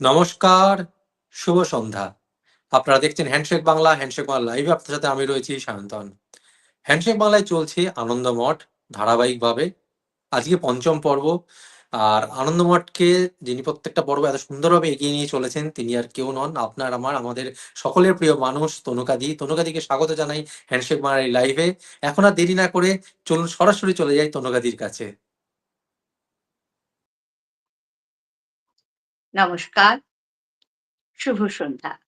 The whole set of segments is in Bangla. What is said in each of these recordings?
নমস্কার, শুভ সন্ধ্যা। আপনারা দেখছেন হ্যান্ডশেক বাংলা, হ্যান্ডশেক বাংলা লাইভে আপনার সাথে আমি রয়েছি সায়ন্তন। হ্যান্ডশেক বাংলায় চলছে আনন্দমঠ ধারাবাহিকভাবে। আজকে পঞ্চম পর্ব। আর আনন্দমঠকে যিনি প্রত্যেকটা পর্ব এত সুন্দরভাবে এগিয়ে নিয়ে চলেছেন তিনি আর কেউ নন আপনার আমার আমাদের সকলের প্রিয় মানুষ তনুকাদি। তনুকাদিকে স্বাগত জানাই হ্যান্ডশেক বাংলার এই লাইভে। এখন আর দেরি না করে চলুন সরাসরি চলে যাই তনুকাদির কাছে। নমস্কার, শুভ সন্ধ্যা।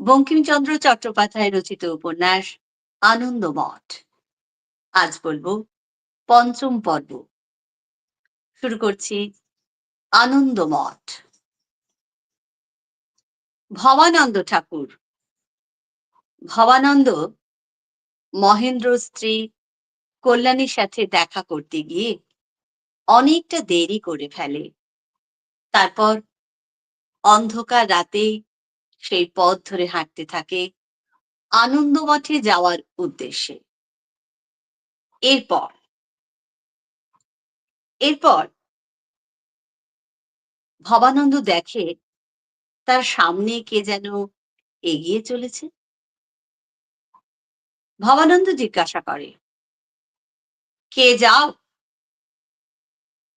বঙ্কিমচন্দ্র চট্টোপাধ্যায় রচিত উপন্যাস, আনন্দমঠ। আজ বলব পঞ্চম পর্ব। শুরু করছি আনন্দমঠ। ভবানন্দ ঠাকুর। ভবানন্দ মহেন্দ্র স্ত্রী কল্যাণীর সাথে দেখা করতে গিয়ে অনেকটা দেরি করে ফেলে। তারপর অন্ধকার রাতে সেই পথ ধরে হাঁটতে থাকে আনন্দ মঠে যাওয়ার উদ্দেশ্যে। এরপর এরপর ভবানন্দ দেখে তার সামনে কে যেন এগিয়ে চলেছে। ভবানন্দ জিজ্ঞাসা করে, কে যাও?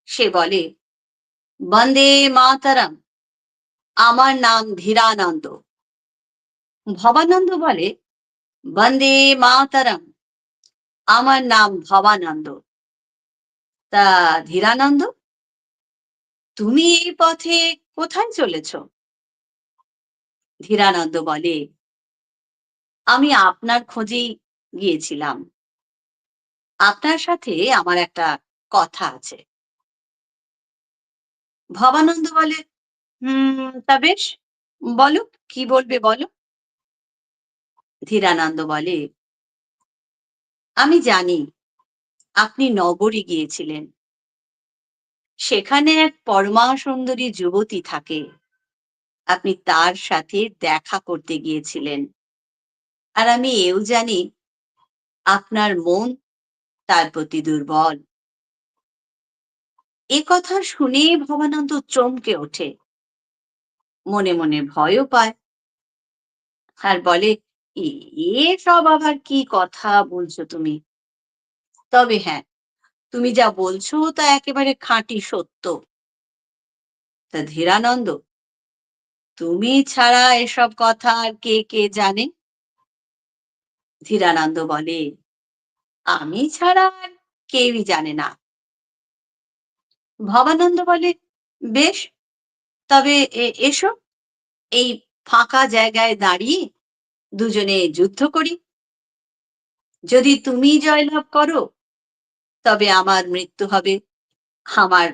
সে বলে, বন্দে মাতারাম, আমার নাম ধীরানন্দ। ভবানন্দ বলে, বন্দে মাতারাম, আমার নাম ভবানন্দ। তা ধীরানন্দ, তুমি এই পথে কোথায় চলেছ? ধীরানন্দ বলে, আমি আপনার খোঁজেই গিয়েছিলাম। আপনার সাথে আমার একটা কথা আছে। ভবানন্দ বলে? হুম, তা বেশ। বলো, কি বলবে বলো? ধীরানন্দ বলে, আমি জানি আপনি নগরে গিয়েছিলেন। সেখানে এক পরমা সুন্দরী যুবতী থাকে। আপনি তার সাথে দেখা করতে গিয়েছিলেন। আর আমি এও জানি আপনার মন তার প্রতি দুর্বল। এ কথা শুনে ভবানন্দ চমকে ওঠে। মনে মনে ভয়ও পায়। আর বলে এ সব আবার কি কথা বলছো তুমি? তবে হ্যাঁ তুমি যা বলছো তা একেবারে খাঁটি সত্য। তা ধীরানন্দ, তুমি ছাড়া এসব কথা আর কে কে জানে? ধীরানন্দ বলে, আমি ছাড়া আর কেউই জানে না। ভবানন্দ বলে, বেশ, তবে এসো। এই ফাঁকা জায়গায় দাঁড়িয়ে দুজনে যুদ্ধ করি। যদি তুমি জয়লাভ করো, তবে আমার মৃত্যু হবে। আমার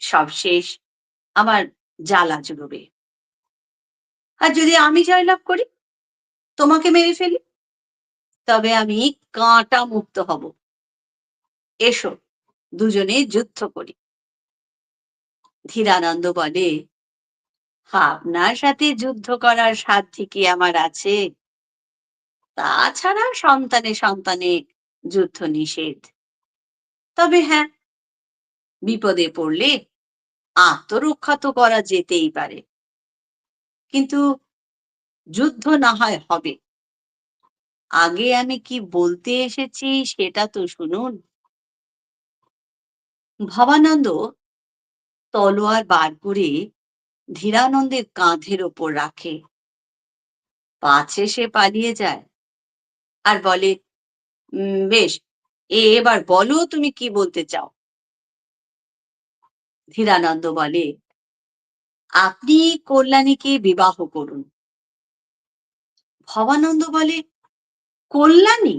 সব শেষ আমার জ্বালা জুড়বে। আর যদি আমি জয়লাভ করি, তোমাকে মেরে ফেলি, তবে আমি কাঁটা মুক্ত হব। এসো। দুজনে যুদ্ধ করি। ধীরানন্দ বলে আপনার সাথে যুদ্ধ করার সাধ্যি কি আমার আছে? তাছাড়া সন্তানে সন্তানে যুদ্ধ নিষেধ। তবে হ্যাঁ বিপদে পড়লে আত্মরক্ষা তো করা যেতেই পারে। কিন্তু যুদ্ধ না হয় হবে। আগে আমি কি বলতে এসেছি সেটা তো শুনুন। ভবানন্দ তলোয়ার বার করে ধীরানন্দের কাঁধের ওপর রাখে। পাছে সে পালিয়ে যায় আর বলে বেশ এবার বলো তুমি কি বলতে চাও? ধীরানন্দ বলে, আপনি কল্যাণীকে বিবাহ করুন। ভবানন্দ বলে, কল্যাণী?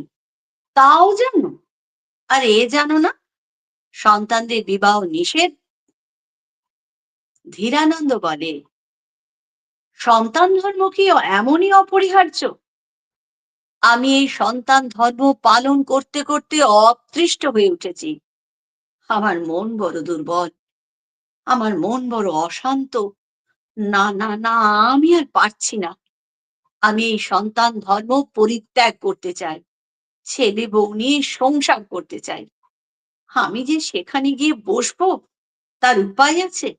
তাও জানো? আর এ জানো না সন্তানদের বিবাহ নিষেধ? ধীরানন্দ বলে সন্তান ধর্ম কি এমনই অপরিহার্য। আমি এই সন্তান ধর্ম পালন করতে করতে অতৃষ্ট হয়ে উঠেছি। আমার মন বড় দুর্বল, আমার মন বড় অশান্ত। না না না, আমি আর পারছি না। আমি এই সন্তান ধর্ম পরিত্যাগ করতে চাই, ছেলে বউ নিয়ে সংসার করতে চাই। আমি যে সেখানে গিয়ে বসবো, তার উপায় আছে?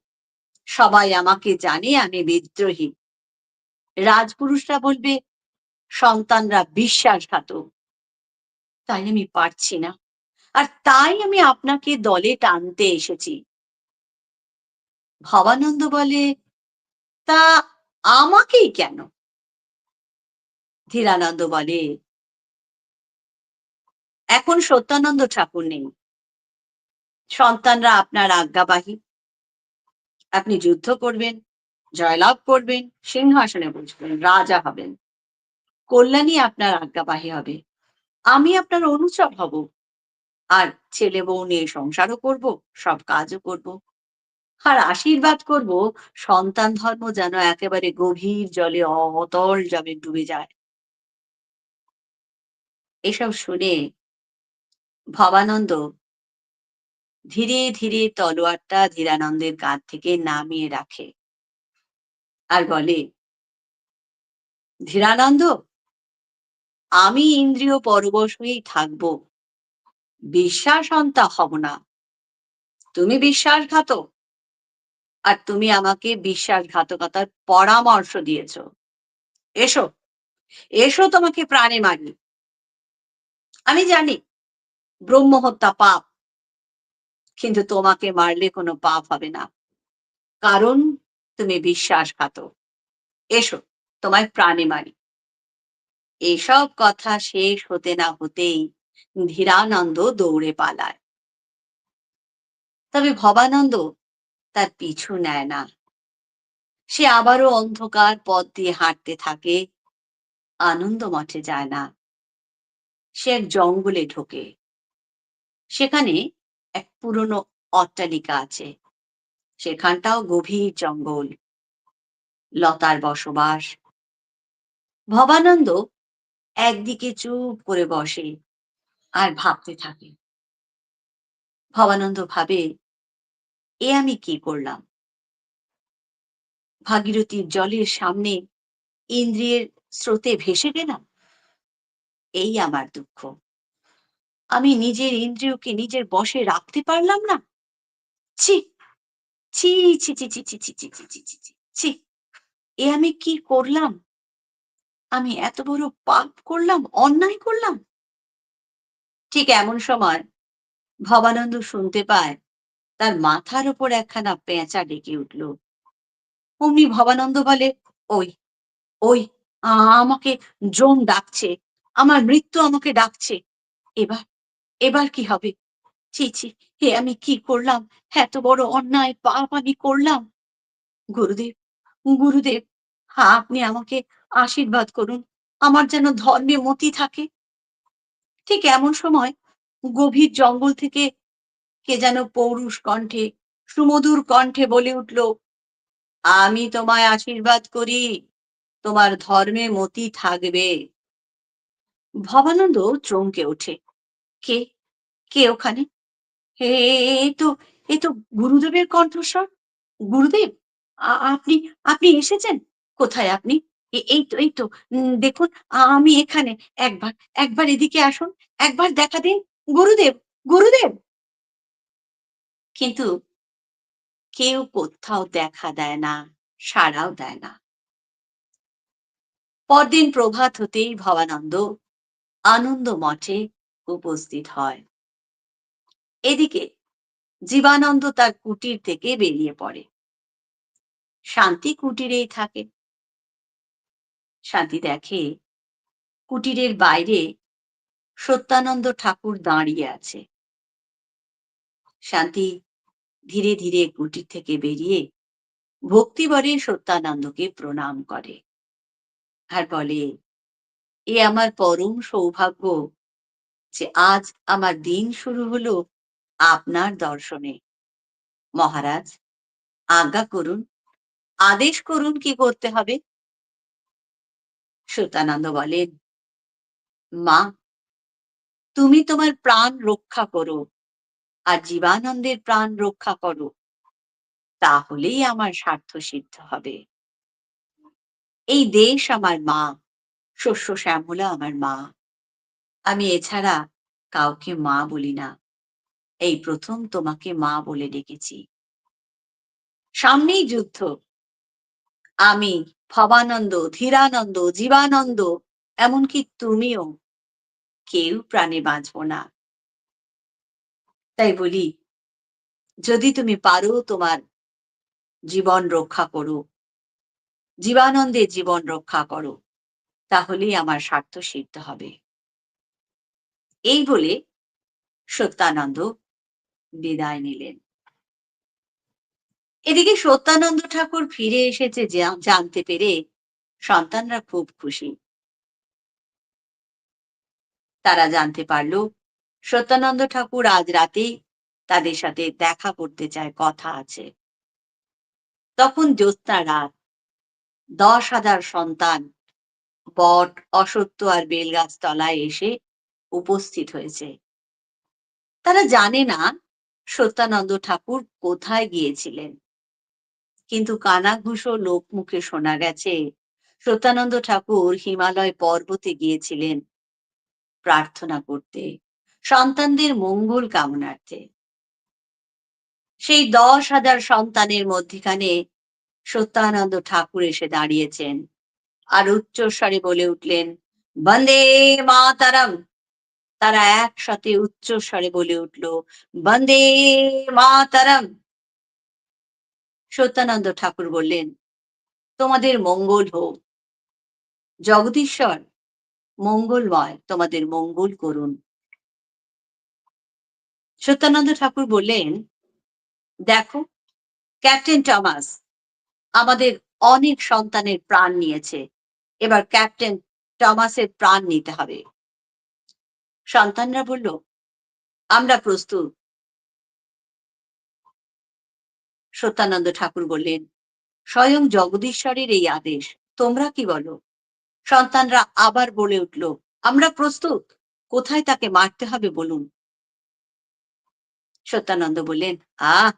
সবাই আমাকে জানে আমি বিদ্রোহী। রাজপুরুষরা বলবে, সন্তানরা বিশ্বাসঘাতক। তাই আমি পারছি না। আর তাই আমি আপনাকে দলে টানতে এসেছি। ভবানন্দ বলে, তা আমাকেই কেন? ধীরানন্দ বলে, এখন সত্যানন্দ ঠাকুর নেই। সন্তানরা আপনার আজ্ঞাবাহী। আপনি যুদ্ধ করবেন, জয়লাভ করবেন, সিংহাসনে বসবেন, রাজা হবেন। কল্যাণী আপনার আজ্ঞাবাহী হবে। আমি আপনার অনুচর হব। আর ছেলে বউ নিয়ে সংসারও করব, সব কাজও করব। আর আশীর্বাদ করব, সন্তান ধর্ম যেন একেবারে গভীর জলে অতল জলে ডুবে যায়। এসব শুনে ভবানন্দ ধীরে ধীরে তলোয়ারটা ধীরানন্দের কাঁধ থেকে নামিয়ে রাখে। আর বলে, ধীরানন্দ, আমি ইন্দ্রিয় পরবশ হয়েই থাকব। বিশ্বাসন্তা হব না। তুমি বিশ্বাসঘাত আর তুমি আমাকে বিশ্বাসঘাতকতার পরামর্শ দিয়েছ। এসো এসো তোমাকে প্রাণে মারি। আমি জানি ব্রহ্ম হত্যা পাপ। কিন্তু তোমাকে মারলে কোনো পাপ হবে না। কারণ তুমি বিশ্বাসঘাত এসো, তোমায় প্রাণে মারি। এসব কথা শেষ হতে না হতেই ধীরানন্দ দৌড়ে পালায়। তবে ভবানন্দ তার পিছু নেয় না। সে আবারও অন্ধকার পথ দিয়ে হাঁটতে থাকে, আনন্দ মঠে যায় না। সে এক জঙ্গলে ঢোকে। সেখানে এক পুরনো অট্টালিকা আছে। সেখানটাও গভীর জঙ্গল। লতার বসবাস। ভবানন্দ একদিকে চুপ করে বসে আর ভাবতে থাকে। ভবানন্দ ভাবে, এ আমি কি করলাম? ভাগীরথীর জলের সামনে ইন্দ্রিয়ের স্রোতে ভেসে গেলাম? এই আমার দুঃখ। আমি নিজের ইন্দ্রিয়কে নিজের বশে রাখতে পারলাম না ছি ছি ছি ছি ছি ছি ছি ছি ছি ছি ছি ছি এ আমি কি করলাম আমি এত বড় পাপ করলাম অন্যায় করলাম ঠিক এমন সময় ভবানন্দ শুনতে পায় তার মাথার উপর একখানা পেঁচা ডেকে উঠল অমনি ভবানন্দ বলে ওই ওই আমাকে জম ডাকছে আমার মৃত্যু আমাকে ডাকছে এবার এবার কি হবে? ছি ছি হে আমি কি করলাম? এত বড় অন্যায় পাপ আমি করলাম। গুরুদেব গুরুদেব হ্যাঁ আপনি আমাকে আশীর্বাদ করুন। আমার যেন ধর্মে মতি থাকে। ঠিক এমন সময় গভীর জঙ্গল থেকে কে যেন পৌরুষ কণ্ঠে, সুমধুর কণ্ঠে বলে উঠল, আমি তোমায় আশীর্বাদ করি। তোমার ধর্মে মতি থাকবে। ভবানন্দ চমকে ওঠে। কে? কে ওখানে? এ তো এ তো গুরুদেবের কণ্ঠস্বর। গুরুদেব আপনি আপনি এসেছেন? কোথায় আপনি? এই তো এই তো দেখুন আমি এখানে। একবার একবার এদিকে আসুন, একবার দেখা দিন। গুরুদেব গুরুদেব! কিন্তু কেউ কোথাও দেখা দেয় না, সাড়াও দেয় না। পরদিন প্রভাত হতেই ভবানন্দ আনন্দ মঠে উপস্থিত হয়। এদিকে জীবানন্দ তার কুটির থেকে বেরিয়ে পড়ে। শান্তি কুটিরেই থাকে। শান্তি দেখে কুটিরের বাইরে সত্যানন্দ ঠাকুর দাঁড়িয়ে আছে। শান্তি ধীরে ধীরে কুটির থেকে বেরিয়ে ভক্তিবরে সত্যানন্দকে প্রণাম করে। আর বলে, এ আমার পরম সৌভাগ্য যে আজ আমার দিন শুরু হলো আপনার দর্শনে। মহারাজ, আজ্ঞা করুন, আদেশ করুন কি করতে হবে? সত্যানন্দ বলেন, মা, তুমি তোমার প্রাণ রক্ষা করো আর জীবানন্দের প্রাণ রক্ষা করো, তাহলেই আমার স্বার্থ সিদ্ধ হবে। এই দেশ আমার মা, শস্য শ্যামলা আমার মা। আমি এছাড়া কাউকে মা বলি না। এই প্রথম তোমাকে মা বলে ডেকেছি। সামনেই যুদ্ধ। আমি ভবানন্দ, ধীরানন্দ, জীবানন্দ, এমনকি তুমিও কেউ প্রাণে বাঁচবো না। তাই বলি, যদি তুমি পারো তোমার জীবন রক্ষা করো, জীবানন্দের জীবন রক্ষা করো, তাহলেই আমার স্বার্থ সিদ্ধ হবে। এই বলে সত্যানন্দ বিদায় নিলেন। এদিকে সত্যানন্দ ঠাকুর ফিরে এসেছে জানতে পেরে সন্তানরা খুব খুশি। তারা জানতে পারল, সত্যানন্দ ঠাকুর আজ রাতেই তাদের সাথে দেখা করতে চায়, কথা আছে। তখন জ্যোৎস্না রাত দশ হাজার সন্তান বট অসত্য আর বেলগাছ তলায় এসে উপস্থিত হয়েছে। তারা জানে না সত্যানন্দ ঠাকুর কোথায় গিয়েছিলেন। কিন্তু কানাঘুষো লোক মুখে শোনা গেছে, সত্যানন্দ ঠাকুর হিমালয় পর্বতে গিয়েছিলেন প্রার্থনা করতে, সন্তানদের মঙ্গল কামনার্থে। সেই দশ হাজার সন্তানের মধ্যখানে সত্যানন্দ ঠাকুর এসে দাঁড়িয়েছেন আর উচ্চস্বরে বলে উঠলেন, বন্দে মাতারাম। তারা একসাথে উচ্চস্বরে বলে উঠল, বন্দে মাতারাম। সত্যানন্দ ঠাকুর বললেন, তোমাদের মঙ্গল হোক। জগদীশ্বর, মঙ্গলময়, তোমাদের মঙ্গল করুন। সত্যানন্দ ঠাকুর বললেন, দেখো, ক্যাপ্টেন টমাস আমাদের অনেক সন্তানের প্রাণ নিয়েছে। এবার ক্যাপ্টেন টমাসের প্রাণ নিতে হবে। সন্তানরা বলল, আমরা প্রস্তুত। সত্যানন্দ ঠাকুর বললেন, স্বয়ং জগদীশ্বরের এই আদেশ, তোমরা কি বলো? সন্তানরা আবার বলে উঠল, আমরা প্রস্তুত, কোথায় তাকে মারতে হবে বলুন? সত্যানন্দ বললেন, আহ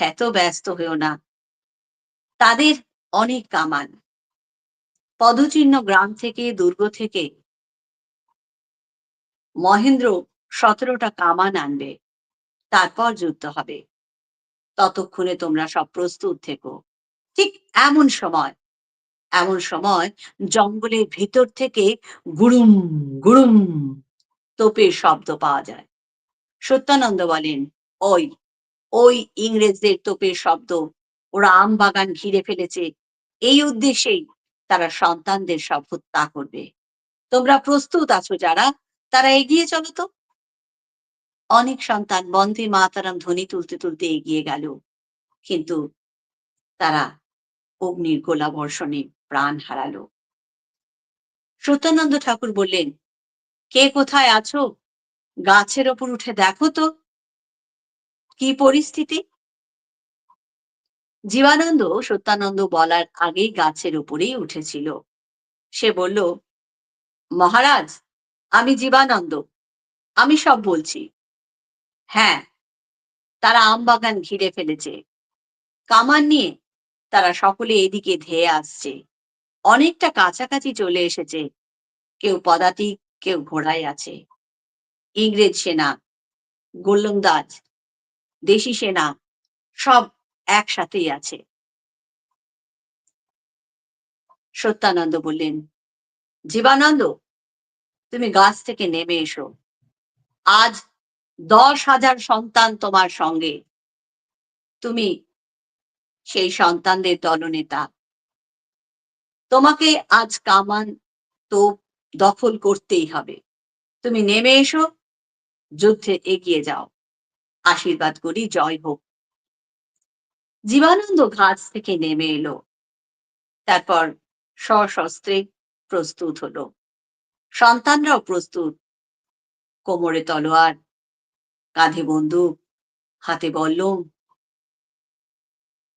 এত ব্যস্ত হয়েও না। তাদের অনেক কামান। পদচিহ্ন গ্রাম থেকে দুর্গ থেকে মহেন্দ্র সতেরোটা কামান আনবে। তারপর যুদ্ধ হবে। ততক্ষণে তোমরা সব প্রস্তুত থেকো। ঠিক এমন সময় এমন সময় জঙ্গলের ভিতর থেকে গুড়ুম গুড়ুম তোপের শব্দ পাওয়া যায়। সত্যানন্দ বলেন, ওই ওই ইংরেজদের তোপের শব্দ। ওরা আম বাগান ঘিরে ফেলেছে। এই উদ্দেশ্যেই তারা সন্তানদের সব হত্যা করবে। তোমরা প্রস্তুত আছো যারা তারা এগিয়ে চলো তো। অনেক সন্তান বন্দে মাতারাম ধ্বনি তুলতে তুলতে এগিয়ে গেল। কিন্তু তারা অগ্নির গোলা বর্ষণে প্রাণ হারালো। সত্যানন্দ ঠাকুর বললেন, কে কোথায় আছো? গাছের ওপর উঠে দেখো তো। কি পরিস্থিতি? জীবানন্দ সত্যানন্দ বলার আগেই গাছের উপরেই উঠেছিল। সে বলল, মহারাজ আমি জীবানন্দ। আমি সব বলছি। হ্যাঁ তারা আম বাগান ঘিরে ফেলেছে। কামান নিয়ে তারা সকলে এদিকে ধেয়ে আসছে। অনেকটা কাছাকাছি চলে এসেছে। কেউ পদাতিক, কেউ ঘোড়ায় আছে। ইংরেজ সেনা গোলন্দাজ দেশি সেনা, সব একসাথেই আছে। সত্যানন্দ বললেন, জীবানন্দ তুমি গাছ থেকে নেমে এসো। আজ দশ হাজার সন্তান তোমার সঙ্গে। তুমি সেই সন্তানদের দলনেতা। তোমাকে আজ কামান তো দখল করতেই হবে। তুমি নেমে এসো, যুদ্ধে এগিয়ে যাও। আশীর্বাদ করি, জয় হোক। জীবানন্দ ঘাস থেকে নেমে এলো। তারপর সশস্ত্রে প্রস্তুত হলো। সন্তানরাও প্রস্তুত। কোমরে তলোয়ার, কাঁধে বন্দুক, হাতে বল্লম।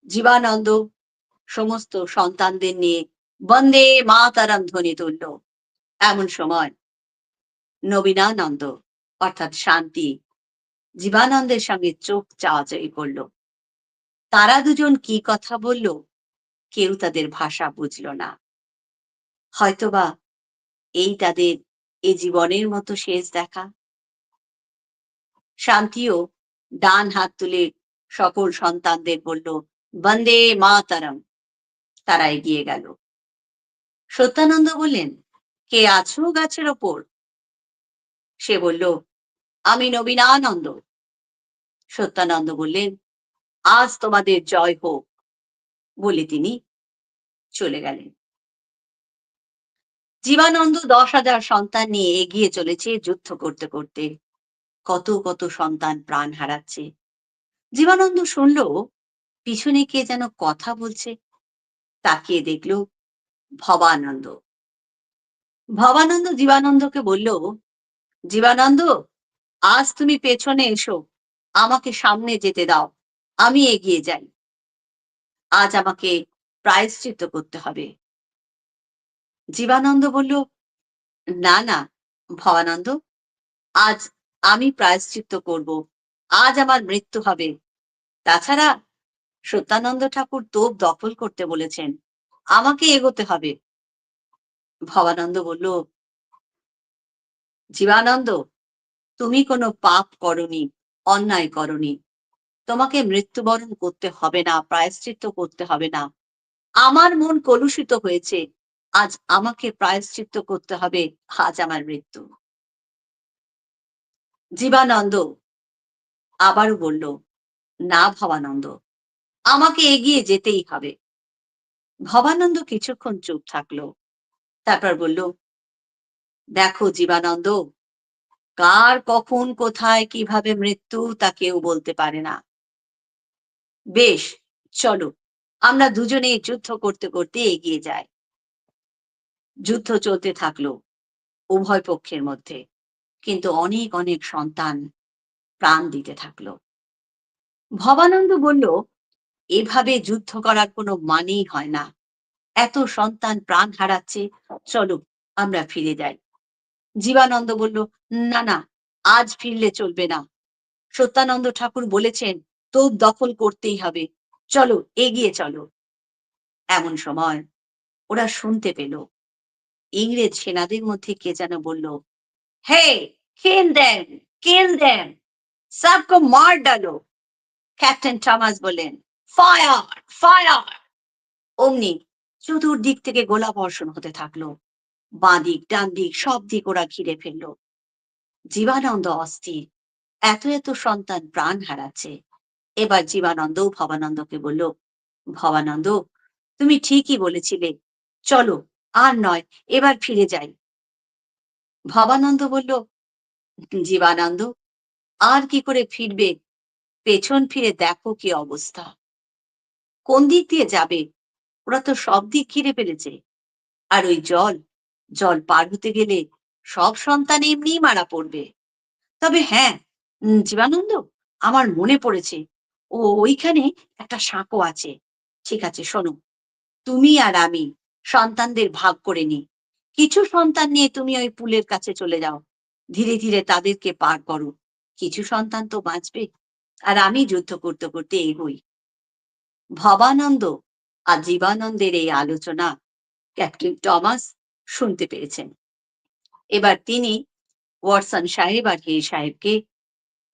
জীবানন্দ সমস্ত সন্তানদের নিয়ে বন্দে মা মাতারাম ধ্বনি তুলল। এমন সময় নবীনানন্দ, অর্থাৎ শান্তি, জীবানন্দের সঙ্গে চোখ চাওয়াচাই করল। তারা দুজন কি কথা বলল? কেউ তাদের ভাষা বুঝল না। হয়তোবা এই তাদের এ জীবনের মতো শেষ দেখা। শান্তিও ডান হাত তুলে সকল সন্তানদের বলল, বন্দে মাতারম। তারা এগিয়ে গেল। সত্যানন্দ বললেন, কে আছো গাছের ওপর? সে বলল, আমি নবীনানন্দ। সত্যানন্দ বললেন, আজ তোমাদের জয় হোক। বলে তিনি চলে গেলেন। জীবানন্দ দশ হাজার সন্তান নিয়ে এগিয়ে চলেছে যুদ্ধ করতে করতে। কত কত সন্তান প্রাণ হারাচ্ছে। জীবানন্দ শুনল, পিছনে কে যেন কথা বলছে। তাকিয়ে দেখল ভবানন্দ। ভবানন্দ জীবানন্দকে বলল, জীবানন্দ, আজ তুমি পেছনে এসো। আমাকে সামনে যেতে দাও। আমি এগিয়ে যাই। আজ আমাকে প্রায়শ্চিত্ত করতে হবে। জীবানন্দ বলল, না না, ভবানন্দ, আজ আমি প্রায়শ্চিত্ত করব, আজ আমার মৃত্যু হবে। তাছাড়া সত্যানন্দ ঠাকুর তোপ দখল করতে বলেছেন, আমাকে এগোতে হবে। ভবানন্দ বলল, জীবানন্দ, তুমি কোনো পাপ করনি, অন্যায় করনি। তোমাকে মৃত্যুবরণ করতে হবে না, প্রায়শ্চিত্ত করতে হবে না। আমার মন কলুষিত হয়েছে আজ আমাকে প্রায়শ্চিত্ত করতে হবে, আজ আমার মৃত্যু। জীবানন্দ আবারও বলল, না ভবানন্দ, আমাকে এগিয়ে যেতেই হবে। ভবানন্দ কিছুক্ষণ চুপ থাকল, তারপর বলল, দেখো জীবানন্দ, কার, কখন, কোথায়, কীভাবে মৃত্যু তা কেউ বলতে পারে না। বেশ, চলো, আমরা দুজনে যুদ্ধ করতে করতে এগিয়ে যাই। যুদ্ধ চলতে থাকল উভয় পক্ষের মধ্যে। কিন্তু অনেক অনেক সন্তান প্রাণ দিতে থাকল। ভবানন্দ বলল, এভাবে যুদ্ধ করার কোনো মানেই হয় না। এত সন্তান প্রাণ হারাচ্ছে, চলো আমরা ফিরে যাই। জীবানন্দ বলল, না না, আজ ফিরলে চলবে না। সত্যানন্দ ঠাকুর বলেছেন, তোপ দখল করতেই হবে। চলো, এগিয়ে চলো। এমন সময় ওরা শুনতে পেল ইংরেজ সেনাদের মধ্যে কে যেন বলল, হে কিল দেন কিল দেন, সবকো মার ডালো। ক্যাপ্টেন থমাস বললেন, ফায়ার ফায়ার। অমনি চতুর্দিক থেকে গোলা বর্ষণ হতে থাকল। বাঁ দিক ডান দিক সব দিক ওরা ঘিরে ফেলল। জীবানন্দ অস্থির, এত এত সন্তান প্রাণ হারাচ্ছে। এবার জীবানন্দ ভবানন্দকে বলল, ভবানন্দ, তুমি ঠিকই বলেছিলে, চলো আর নয়, এবার ফিরে যাই। ভবানন্দ বলল, জীবানন্দ, আর কি করে ফিরবে? পেছন ফিরে দেখো কি অবস্থা। কোন দিক দিয়ে যাবে? ওরা তো সব দিক ঘিরে ফেলেছে। আর ওই জল জল পার হতে গেলে সব সন্তান এমনিই মারা পড়বে। তবে হ্যাঁ জীবানন্দ, আমার মনে পড়েছে, ও ওইখানে একটা সাঁকো আছে। ঠিক আছে, শোনো, তুমি আর আমি সন্তানদের ভাগ করে নি। কিছু সন্তান নিয়ে তুমি ওই পুলের কাছে চলে যাও। ধীরে ধীরে তাদেরকে পার করো। কিছু সন্তান তো বাঁচবে। আর আমি যুদ্ধ করতে করতে এগোই। ভবানন্দ আর জীবানন্দের এই আলোচনা ক্যাপ্টেন টমাস শুনতে পেরেছেন। এবার তিনি ওয়াটসন সাহেব আর হে সাহেবকে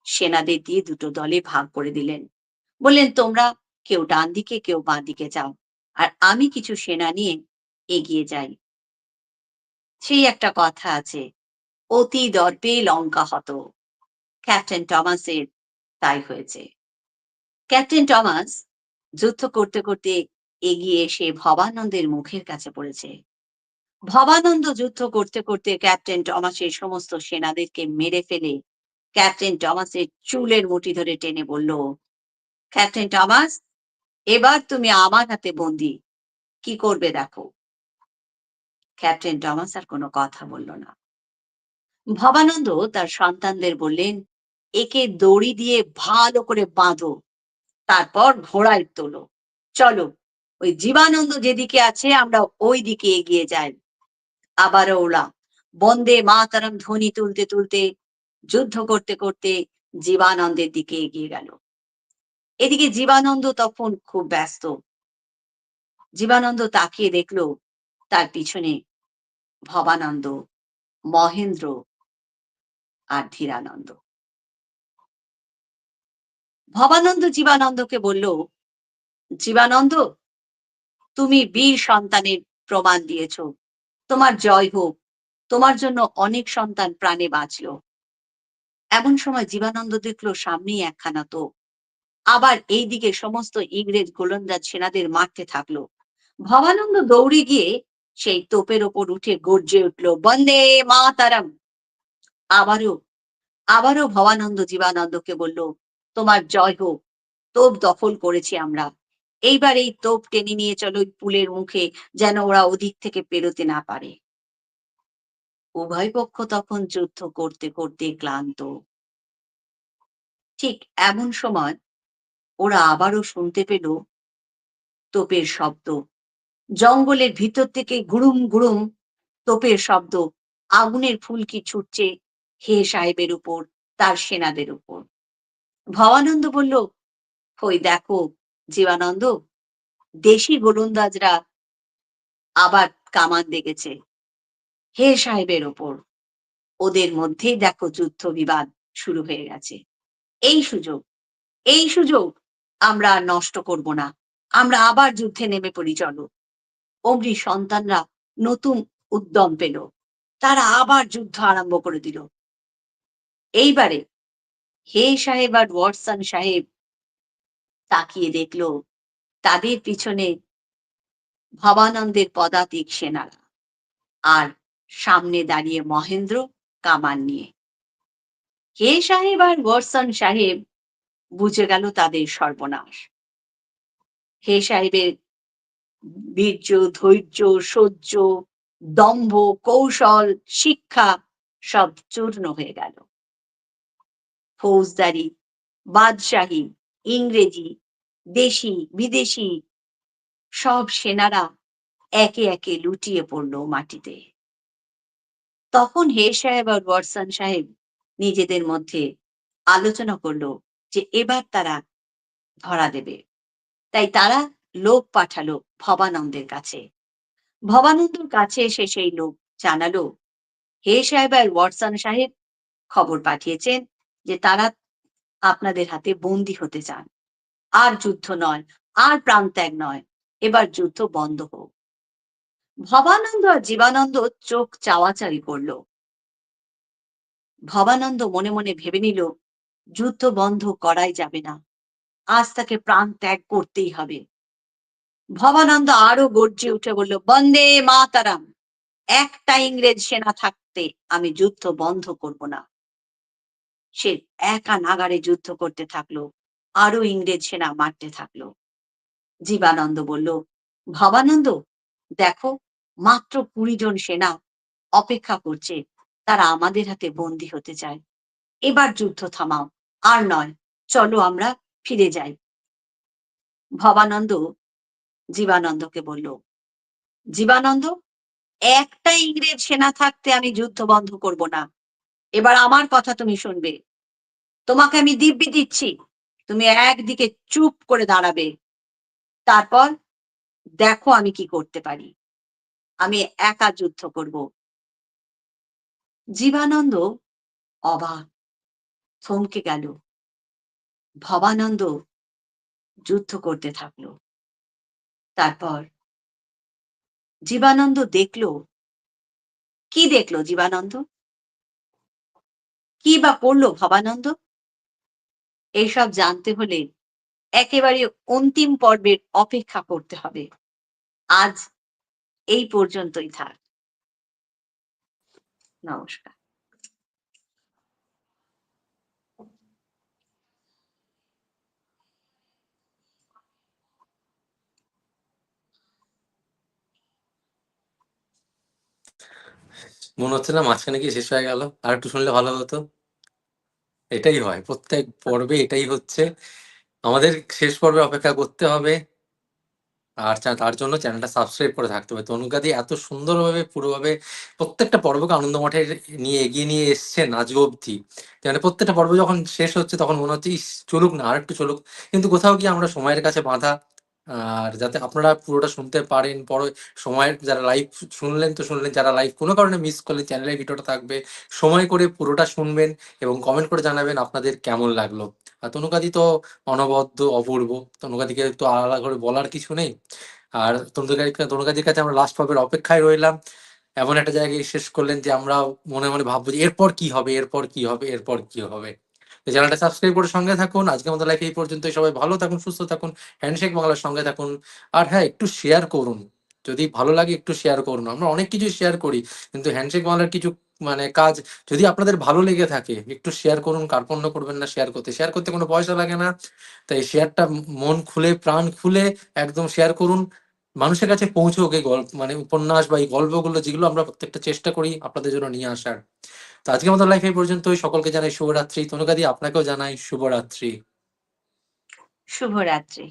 সেনাদের দিয়ে দুটো দলে ভাগ করে দিলেন। বললেন, তোমরা কেউ ডান দিকে, কেউ বাঁ দিকে যাও। আর আমি কিছু সেনা নিয়ে এগিয়ে যাই। সেই একটা কথা আছে অতি দর্পে লঙ্কা হত। ক্যাপ্টেন টমাসের তাই হয়েছে। ক্যাপ্টেন টমাস যুদ্ধ করতে করতে এগিয়ে এসে ভবানন্দের মুখের কাছে পড়েছে। ভবানন্দ যুদ্ধ করতে করতে ক্যাপ্টেন টমাসের সমস্ত সেনাদেরকে মেরে ফেলে ক্যাপ্টেন টমাসের চুলের মুঠি ধরে টেনে বলল, ক্যাপ্টেন টমাস, এবার তুমি আমার হাতে বন্দি, কি করবে দেখো? ক্যাপ্টেন টমাস আর কোনো কথা বলল না। ভবানন্দ তার সন্তানদের বললেন, একে দড়ি দিয়ে ভালো করে বাঁধো, তারপর ঘোড়ায় তোলো। চলো, ওই জীবানন্দ যেদিকে আছে, আমরা ওই দিকে এগিয়ে যাই। আবারও ওরা বন্দে মাতারম ধ্বনি তুলতে তুলতে, যুদ্ধ করতে করতে জীবানন্দের দিকে এগিয়ে গেল। এদিকে জীবানন্দ তখন খুব ব্যস্ত। জীবানন্দ তাকিয়ে দেখল, তার পিছনে ভবানন্দ, মহেন্দ্র আর ধীরানন্দ। ভবানন্দ জীবানন্দকে বলল, জীবানন্দ, তুমি বীর সন্তানের প্রমাণ দিয়েছ। তোমার জয় হোক, তোমার জন্য অনেক সন্তান প্রাণে বাঁচলো। এমন সময় জীবানন্দ দেখল, সামনেই একখানা তো আবার এইদিকে সমস্ত ইংরেজ গোলন্দাজ সেনাদের মারতে থাকল। ভবানন্দ দৌড়ে গিয়ে সেই তোপের ওপর উঠে গর্জে উঠল, বন্দে মা মাতারাম! আবারও আবারও ভবানন্দ জীবানন্দকে বলল, তোমার জয় হোক, তোপ দখল করেছি আমরা। এইবার এই তোপ টেনে নিয়ে চলো পুলের মুখে, যেন ওরা ওদিক থেকে পেরোতে না পারে। উভয় পক্ষ তখন যুদ্ধ করতে করতে ক্লান্ত। ঠিক এমন সময় ওরা আবারও শুনতে পেল তোপের শব্দ। জঙ্গলের ভিতর থেকে গুড়ুম গুড়ুম তোপের শব্দ। আগুনের ফুলকি ছুটছে হে সাহেবের উপর, তার সেনাদের উপর। ভবানন্দ বলল ওই দেখো জীবানন্দ, দেশি গোলন্দাজরা আবার কামান দেখেছে। হে সাহেবের ওপর ওদের মধ্যেই দেখো যুদ্ধ বিবাদ শুরু হয়ে গেছে। এই সুযোগ এই সুযোগ আমরা নষ্ট করব না। আমরা আবার যুদ্ধে নেমে পড়ি, চলো। অমরি সন্তানরা নতুন উদ্যম পেল। তারা আবার যুদ্ধ আরম্ভ করে দিল। এইবারে হে সাহেব আর ওয়াটসন সাহেব তাকিয়ে দেখল তাদের পিছনে ভবানন্দের পদাতিক সেনারা আর সামনে দাঁড়িয়ে মহেন্দ্র কামান নিয়ে। হে সাহেব আর ওয়াটসন সাহেব, বুঝে গেল তাদের সর্বনাশ। হে সাহেবের বীর্য, ধৈর্য, সহ্য, দম্ভ, কৌশল, শিক্ষা সব চূর্ণ হয়ে গেল। ফৌজদারি, বাদশাহী, ইংরেজি, দেশি, বিদেশি সব সেনারা একে একে লুটিয়ে পড়ল মাটিতে। তখন হে সাহেব আর ওয়াটসন সাহেব নিজেদের মধ্যে আলোচনা করল যে এবার তারা ধরা দেবে। তাই তারা লোক পাঠালো ভবানন্দের কাছে। ভবানন্দর কাছে এসে সেই লোক জানালো, হে সাহেব আর ওয়াটসন সাহেব, খবর পাঠিয়েছেন যে তারা আপনাদের হাতে বন্দি হতে চান। আর যুদ্ধ নয়, আর প্রাণ ত্যাগ নয়, এবার যুদ্ধ বন্ধ হোক। ভবানন্দ আর জীবানন্দ চোখ চাওয়াচারি করল। ভবানন্দ মনে মনে ভেবে নিল, যুদ্ধ বন্ধ করাই যাবে না, আজ তাকে প্রাণ ত্যাগ করতেই হবে। ভবানন্দ আরও গর্জে উঠে বলল, বন্দে মাতারাম। একটা ইংরেজ সেনা থাকতে আমি যুদ্ধ বন্ধ করব না। সে একা নাগারে যুদ্ধ করতে থাকল, আরও ইংরেজ সেনা মারতে থাকল। জীবানন্দ বলল, ভবানন্দ, দেখো, মাত্র কুড়ি জন সেনা অপেক্ষা করছে, তারা আমাদের হাতে বন্দি হতে চায়। এবার যুদ্ধ থামাও, আর নয়, চলো আমরা ফিরে যাই। ভবানন্দ জীবানন্দকে বলল, জীবানন্দ, একটা ইংরেজ সেনা থাকতে আমি যুদ্ধ বন্ধ করব না। এবার আমার কথা তুমি শুনবে। তোমাকে আমি দিব্যি দিচ্ছি। তুমি একদিকে চুপ করে দাঁড়াবে। তারপর দেখো আমি কি করতে পারি। আমি একা যুদ্ধ করব। জীবানন্দ অবাক, থমকে গেল। ভবানন্দ যুদ্ধ করতে থাকল। তারপর? জীবানন্দ দেখল। কি দেখল জীবানন্দ? কি বা করল ভবানন্দ? এইসব জানতে হলে একেবারে অন্তিম পর্বের অপেক্ষা করতে হবে। আজ এই পর্যন্তই থাক। নমস্কার। মনে হচ্ছে না মাঝখানে গিয়ে শেষ হয়ে গেল। আর একটু শুনলে ভালো হতো। এটাই হয়। প্রত্যেক পর্বে এটাই হচ্ছে। আমাদের শেষ পর্বে অপেক্ষা করতে হবে। আর তার জন্য চ্যানেলটা সাবস্ক্রাইব করে থাকতে হবে। তনুকাদি এত সুন্দরভাবে পুরোভাবে প্রত্যেকটা পর্বকে আনন্দ মঠে নিয়ে এগিয়ে নিয়ে এসছেন আজও অবধি। মানে প্রত্যেকটা পর্ব যখন শেষ হচ্ছে তখন মনে হচ্ছে চলুক না আর একটু চলুক। কিন্তু কোথাও গিয়ে আমরা সময়ের কাছে বাঁধা আর যাতে আপনারা পুরোটা শুনতে পারেন। পরে সময়ের যারা লাইভ শুনলেন তো শুনলেন, যারা লাইভ কোনো কারণে মিস করলেন চ্যানেলের ভিডিওটা থাকবে। সময় করে পুরোটা শুনবেন এবং কমেন্ট করে জানাবেন আপনাদের কেমন লাগল। আর তনুকাদি তো অনবদ্য, অপূর্ব। তনুকাদিকে তো আলাদা করে বলার কিছু নেই। আর তনুকাদি তনুকাদির কাছে আমরা লাস্ট পর্বের অপেক্ষায় রইলাম। এমন একটা জায়গায় শেষ করলেন যে আমরা মনে মনে ভাববো যে এরপর কি হবে, এরপর কি হবে, এরপর কি হবে। চ্যানেলটা সাবস্ক্রাইব করে সঙ্গে থাকুন। আজকের মতো লাইফ এই পর্যন্তই। সবাই ভালো থাকুন, সুস্থ থাকুন হ্যান্ডশেক বাংলার সঙ্গে থাকুন। আর হ্যাঁ একটু শেয়ার করুন। যদি ভালো লাগে একটু শেয়ার করুন। আমরা অনেক কিছু শেয়ার করি, কিন্তু হ্যান্ডশেক বাংলার কিছু মানে কাজ যদি আপনাদের ভালো লেগে থাকে, একটু শেয়ার করুন, কার্পণ্য করবেন না শেয়ার করতে। শেয়ার করতে কোনো পয়সা লাগে না। তাই শেয়ারটা মন খুলে, প্রাণ খুলে একদম শেয়ার করুন। মানুষের কাছে পৌঁছুক এই গল্প মানে উপন্যাস বা এই গল্পগুলো, যেগুলো আমরা প্রত্যেকটা চেষ্টা করি আপনাদের জন্য নিয়ে আসার। তো আজকের মতো লাইফ এই পর্যন্তই। সকলকে জানাই শুভরাত্রি। তনুকাদি আপনাকেও জানাই শুভরাত্রি। শুভরাত্রি।